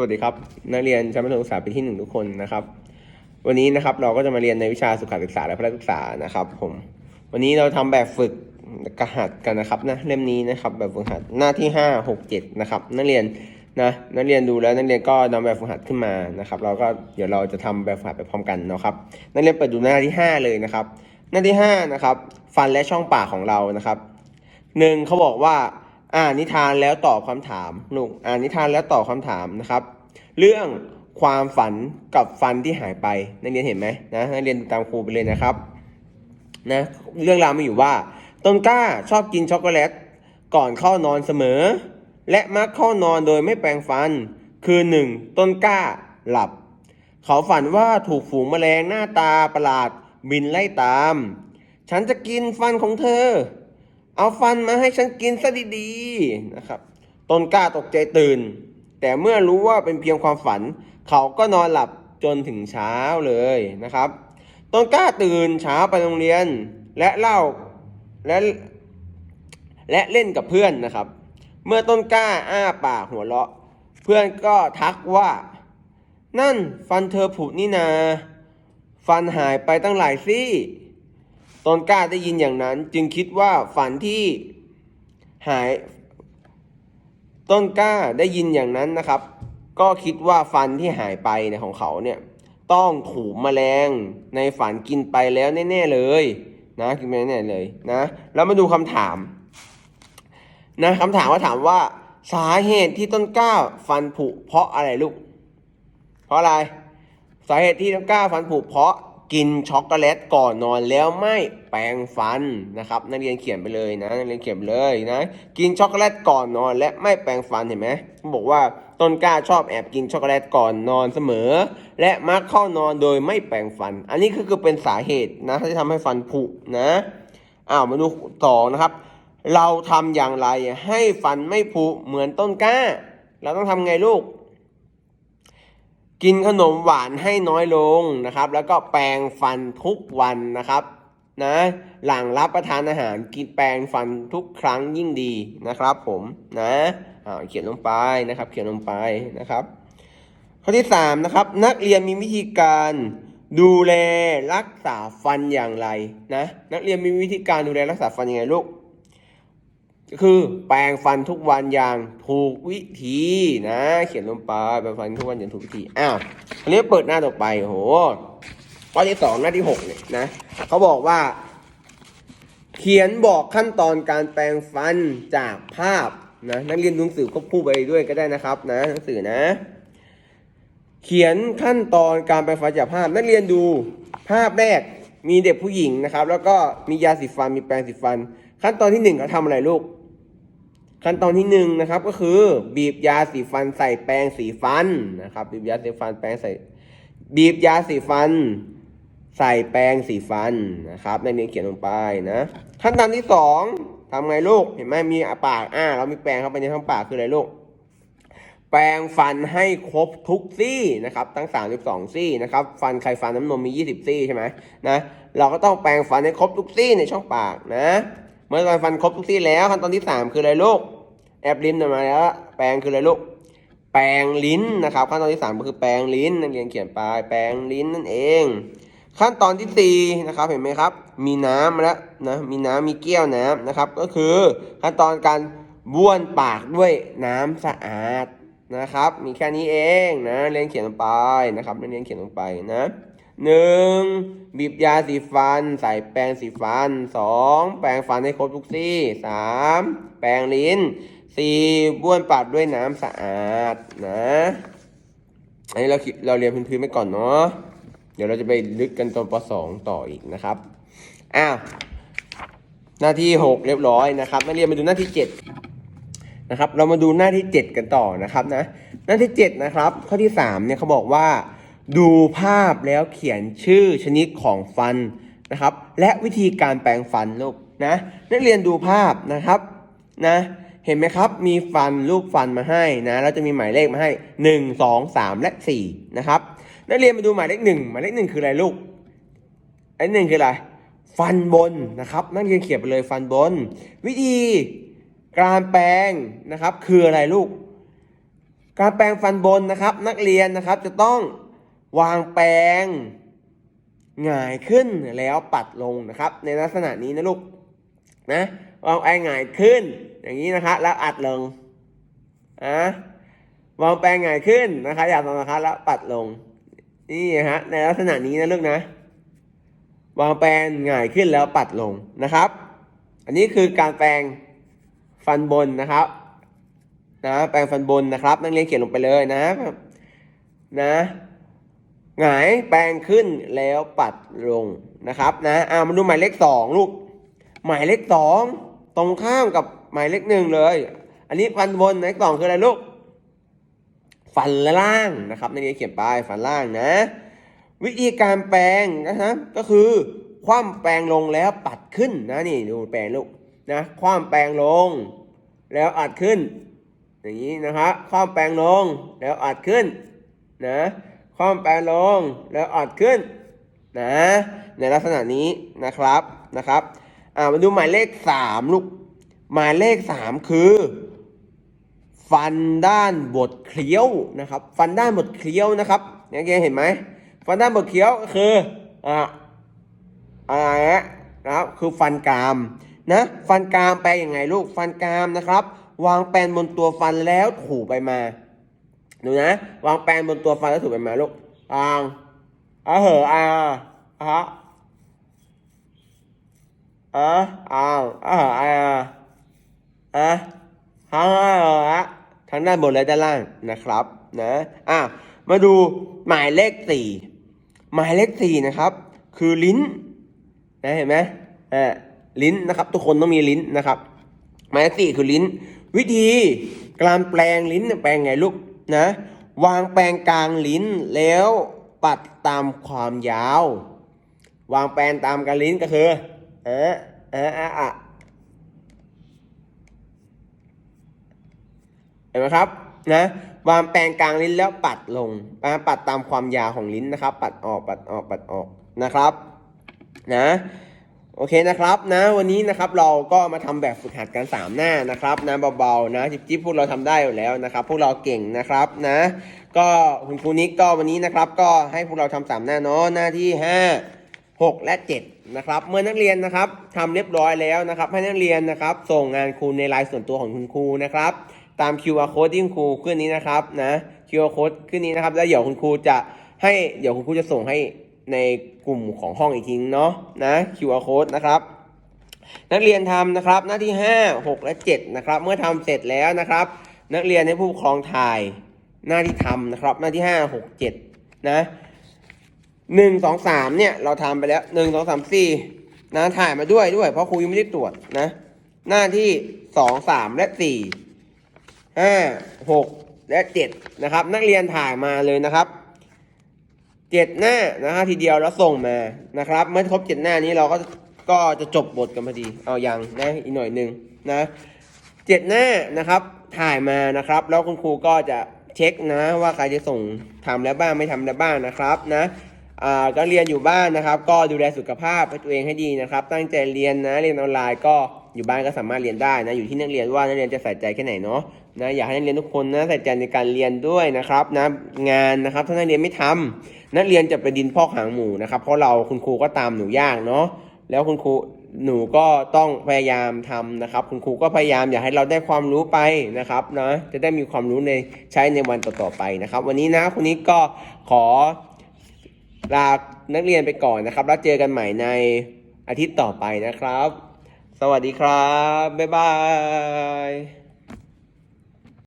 สวัสดีครับ นักเรียนชั้นประถมศึกษาปีที่หนึ่งทุกคนนะครับ วันนี้นะครับเราก็จะมาเรียนในวิชาสุขศึกษาและพละศึกษานะครับ ผม วันนี้เราทำแบบฝึกกหัดกันนะครับนะเล่มนี้นะครับ แบบฝึกหัดหน้าที่ห้าหกเจ็ดนะครับ นักเรียนนะนักเรียนดูแล้วนักเรียนก็นำแบบฝึกหัดขึ้นมานะครับ เราก็เดี๋ยวเราจะทำแบบฝึกหัดไปพร้อมกันเนาะครับ นักเรียนเปิดดูหน้าที่ห้าเลยนะครับ หน้าที่ห้านะครับ ฟันและช่องปากของเรานะครับหนึ่งเขาบอกว่า อ่านนิทานแล้วตอบคำถามลูกอ่านนิทานแล้วตอบคำถามนะครับ เรื่องความฝันกับฟันที่หายไปนักเรียนเห็นไหมนะนักเรียนตามครูไปเลยนะครับนะเรื่องราวมีอยู่ว่า ต้นกล้าชอบกินช็อกโกแลตก่อนเข้านอนเสมอ และมักเข้านอนโดยไม่แปรงฟัน คือหนึ่งต้นกล้าหลับ เขาฝันว่าถูกฝูงแมลงหน้าตาประหลาดบินไล่ตาม ฉันจะกินฟันของเธอ เอาฟันมาให้ฉันกินซะดีๆนะครับต้นกล้าตกใจตื่น แต่เมื่อรู้ว่าเป็นเพียงความฝัน เขาก็นอนหลับจนถึงเช้าเลยนะครับต้นกล้าตื่นเช้าไปโรงเรียน และเล่าและและเล่นกับเพื่อนนะครับ เมื่อต้นกล้าอ้าปากหัวเราะ เพื่อนก็ทักว่า นั่นฟันเธอผุนี่นา ฟันหายไปตั้งหลายซี่ ต้นกล้าได้ยินอย่างนั้น จึงคิดว่าฝันที่หาย ต้นกล้าได้ยินอย่างนั้นนะครับ ก็คิดว่าฟันที่หายไปเนี่ยของเขาเนี่ยต้องถูกแมลงในฝันกินไปแล้วแน่ๆเลยนะกินไปแน่ๆเลยนะแล้วมาดูคำถามนะคำถามว่าถามว่าสาเหตุที่ต้นกล้าฟันผุเพราะอะไรลูก เพราะอะไร สาเหตุที่ต้นกล้าฟันผุเพราะ กินช็อกโกแลตก่อนนอนแล้วไม่แปรงฟันนะครับนักเรียนเขียนไปเลยนะนักเรียนเขียนไปเลยนะกินช็อกโกแลตก่อนนอนและไม่แปรงฟันเห็นไหมเขาบอกว่าต้นกล้าชอบแอบกินช็อกโกแลตก่อนนอนเสมอ และมักเข้านอนโดยไม่แปรงฟัน อันนี้คือคือเป็นสาเหตุนะที่ทำให้ฟันผุนะอ้าวมาดูสองนะครับ เราทำอย่างไรให้ฟันไม่ผุเหมือนต้นกล้า เราต้องทำไงลูก กินขนมหวานให้น้อยลงนะครับ แล้วก็แปรงฟันทุกวันนะครับนะหลังรับประทานอาหารกินแปรงฟันทุกครั้งยิ่งดีนะครับ ผมนะเขียนลงไปนะครับ เขียนลงไปนะครับ ข้อที่สามนะครับนักเรียนมีวิธีการดูแลรักษาฟันอย่างไรนะนักเรียนมีวิธีการดูแลรักษาฟันยังไงลูก คือแปรงฟันทุกวันอย่างถูกวิธีนะ เขียนลงไปแปรงฟันทุกวันอย่างถูกวิธีอ้าวอันนี้เปิดหน้าต่อไปโหข้อที่สองหน้าที่หกเนี่ยนะเขาบอกว่า เขียนบอกขั้นตอนการแปรงฟันจากภาพนะนักเรียนหนังสือควบคู่ไปด้วยก็ได้นะครับ นะหนังสือนะ เขียนขั้นตอนการแปรงฟันจากภาพ นักเรียนดูภาพแรกมีเด็กผู้หญิงนะครับ แล้วก็มียาสีฟันมีแปรงสีฟัน ขั้นตอนที่หนึ่งเขาทำอะไรลูก ขั้นตอนที่หนึ่งนะครับก็คือ บีบยาสีฟันใส่แปรงสีฟันนะครับ บีบยาสีฟันแปรงใส่ บีบยาสีฟัน ใส่แปรงสีฟันนะครับ ในนี้เขียนลงไปนะขั้นตอนที่สองทำไงลูกเห็นไหมมีปากอ่าเรามีแปรงเข้าไปในช่องปากคืออะไรลูกแปรงฟันให้ครบทุกซี่นะครับ ทั้ง 32 ซี่นะครับ ฟันใครฟันน้ำนมมี 20 ซี่ใช่ไหมนะเราก็ต้องแปรงฟันให้ครบทุกซี่ในช่องปากนะ เมื่อแปรฟันครบทุกซี่แล้วขั้นตอนที่ 3 คืออะไรลูกแอบลิ้นออกมาแล้ว แปรงคืออะไรลูกแปรงลิ้นนะครับ ขั้นตอนที่ 3 ก็คือแปรงลิ้นนักเรียนเขียนไปแปรงลิ้นนั่นเอง ขั้นตอนที่4นะครับเห็นไหมครับ มีน้ำแล้วนะมีน้ำมีเกี้ยวน้ำนะครับ ก็คือขั้นตอนการบ้วนปากด้วยน้ำสะอาดนะครับ มีแค่นี้เองนะเรียนเขียนลงไปนะครับเรียนเขียนลงไปนะ หนึ่งบีบยาสีฟัน ใส่แปรงสีฟันสองแปรงฟันให้ครบทุกซี่สามแปรงลิ้นสี่บ้วนปากด้วยน้ำสะอาดนะอันนี้เราเราเรียนพื้นๆไปก่อนเนาะเดี๋ยวเราจะไปลึกกันตอนป .2 ต่ออีกนะครับอ้าวหน้าที่6เรียบร้อยนะครับนักเรียนมาดูหน้าที่7นะครับ เรามาดูหน้าที่7กันต่อนะครับนะ หน้าที่7นะครับ ข้อที่3เนี่ยเขาบอกว่า ดูภาพแล้วเขียนชื่อชนิดของฟันนะครับ และวิธีการแปรงฟันลูกนะนักเรียนดูภาพนะครับนะเห็นไหมครับ มีฟันรูปฟันมาให้นะแล้วจะมีหมายเลขมาให้ 1 2 3 และ4นะครับนักเรียนมาดูหมายเลขหนึ่งหมายเลขหนึ่งคืออะไรลูกไอ้หนึ่งคืออะไรฟันบนนะครับ นักเรียนเขียนไปเลยฟันบน วิธีการแปลงนะครับ คืออะไรลูก การแปรงฟันบนนะครับ นักเรียนนะครับจะต้อง วางแปรงหงายขึ้นแล้วปัดลงนะครับ ในลักษณะนี้นะลูกนะวางแปรงหงายขึ้น อย่างนี้นะครับแล้วอัดลงอะวางแปรงหงายขึ้นนะครับอย่าตรงนะครับแล้วปัดลงนี่ฮะในลักษณะนี้นะลูกนะ วางแปรงหงายขึ้นแล้วปัดลงนะครับ อันนี้คือการแปรงฟันบนนะครับนะแปรงฟันบนนะครับ นักเรียนเขียนลงไปเลยนะนะ หงายแปรงขึ้นแล้วปัดลงนะครับนะอ่ามาดูหมายเลขสองลูกหมายเลขสองตรงข้ามกับหมายเลขหนึ่งเลย อันนี้ฟันบนหมายเลขสองคืออะไรลูก ฟันล่างนะครับในักเรียนเขียนไปฟันล่างนะ วิธีการแปรงนะครับก็คือคว่ำแปรงลงแล้วปัดขึ้นนะนี่ดูแปรงลูกนะคว่ำแปรงลง แล้วอัดขึ้น อย่างนี้นะครับคว่ำแปรงลงแล้วอัดขึ้นนะ คว่ำแปรงลงแล้วอัดขึ้นนะในลักษณะนี้นะครับนะครับอ่ามาดูหมายเลขสามลูกหมายเลขสามคือ ฟันด้านบดเคี้ยวนะครับ ฟันด้านบดเคี้ยวนะครับเนี่ยเกเห็นไหมฟันด้านบดเคี้ยวคืออ่าอะไรนะครับคือฟันกรามนะฟันกรามแปลยังไงลูกฟันกรามนะครับ วางแปรงบนตัวฟันแล้วถูไปมา ดูนะ วางแปรงบนตัวฟันแล้วถูไปมาลูกอ่างอะเหออ่าอะอะอ่างอะเหอะอ่าอะทั้งละทั้งด้านบนและด้านล่างนะครับนะอะมาดูหมายเลขสี่หมายเลขสี่นะครับ คือลิ้นนะเห็นไหมอ่าลิ้นนะครับ ทุกคนต้องมีลิ้นนะครับ หมายเลขสี่คือลิ้น วิธีการแปลงลิ้นแปลงไงลูก นะวางแปรงกลางลิ้นแล้วปัดตามความยาว วางแปรงตามกลางลิ้นก็คือเออเอออะอะเห็นไหมครับนะวางแปรงกลางลิ้นแล้วปัดลงนะปัดตามความยาวของลิ้นนะครับ ปัดออกปัดออกปัดออกนะครับ นะ โอเคนะครับนะวันนี้นะครับเราก็มาทำแบบฝึกหัดกัน 3 หน้านะครับนะเบาๆนะจิ๊บๆพวกเราทำได้อยู่แล้วนะครับ พวกเราเก่งนะครับนะ ก็คุณครูนิกก็วันนี้นะครับ ก็ให้พวกเราทำสามหน้าเนาะหน้าที่ 5 6 และ 7 นะครับ เมื่อนักเรียนนะครับทำเรียบร้อยแล้วนะครับ ให้นักเรียนนะครับ ส่งงานครูในไลน์ส่วนตัวของคุณครูนะครับ ตาม QR code ที่คุณครูขึ้นนี้นะครับนะ QR code ขึ้นนี้นะครับ แล้วเดี๋ยวคุณครูจะให้เดี๋ยวคุณครูจะส่งให้ ในกลุ่มของห้องอีกทีนึงเนาะนะ QR code นะครับนักเรียนทำนะครับหน้าที่ 5 6 และ7นะครับเมื่อทำเสร็จแล้วนะครับ นักเรียนให้ผู้ปกครองถ่ายหน้าที่ทำนะครับหน้าที่ 5 6 7นะหนึ่งสองสามเนี่ยเราทำไปแล้วหนึ่งสองสามสี่นะถ่ายมาด้วยด้วย เพราะครูยังไม่ได้ตรวจนะ หน้าที่สองสามและสี่ห้าหกและเจ็ดนะครับ นักเรียนถ่ายมาเลยนะครับ เจ็ดหน้านะฮะทีเดียวแล้วส่งมานะครับ เมื่อครบเจ็ดหน้านี้เราก็ก็จะจบบทกันพอดี เอายังนะอีกหน่อยหนึ่งนะเจ็ดหน้านะครับถ่ายมานะครับ แล้วคุณครูก็จะเช็คนะ ว่าใครจะส่งทำแล้วบ้างไม่ทำแล้วบ้างนะครับนะอ่าก็เรียนอยู่บ้านนะครับ ก็ดูแลสุขภาพตัวเองให้ดีนะครับ ตั้งใจเรียนนะเรียนออนไลน์ก็ อยู่บ้านก็สามารถเรียนได้นะ อยู่ที่นักเรียนว่านักเรียนจะใส่ใจแค่ไหนเนาะนะอยากให้นักเรียนทุกคนนะใส่ใจในการเรียนด้วยนะครับนะงานนะครับ ถ้านักเรียนไม่ทำนักเรียนจะไปดินพอกหางหมูนะครับ เพราะเราคุณครูก็ตามหนูยากเนาะแล้วคุณครูหนูก็ต้องพยายามทำนะครับ คุณครูก็พยายามอยากให้เราได้ความรู้ไปนะครับนะจะได้มีความรู้ในใช้ในวันต่อๆไปนะครับ วันนี้นะคนนี้ก็ขอลานักเรียนไปก่อนนะครับ แล้วเจอกันใหม่ในอาทิตย์ต่อไปนะครับ สวัสดีครับ บ๊ายบาย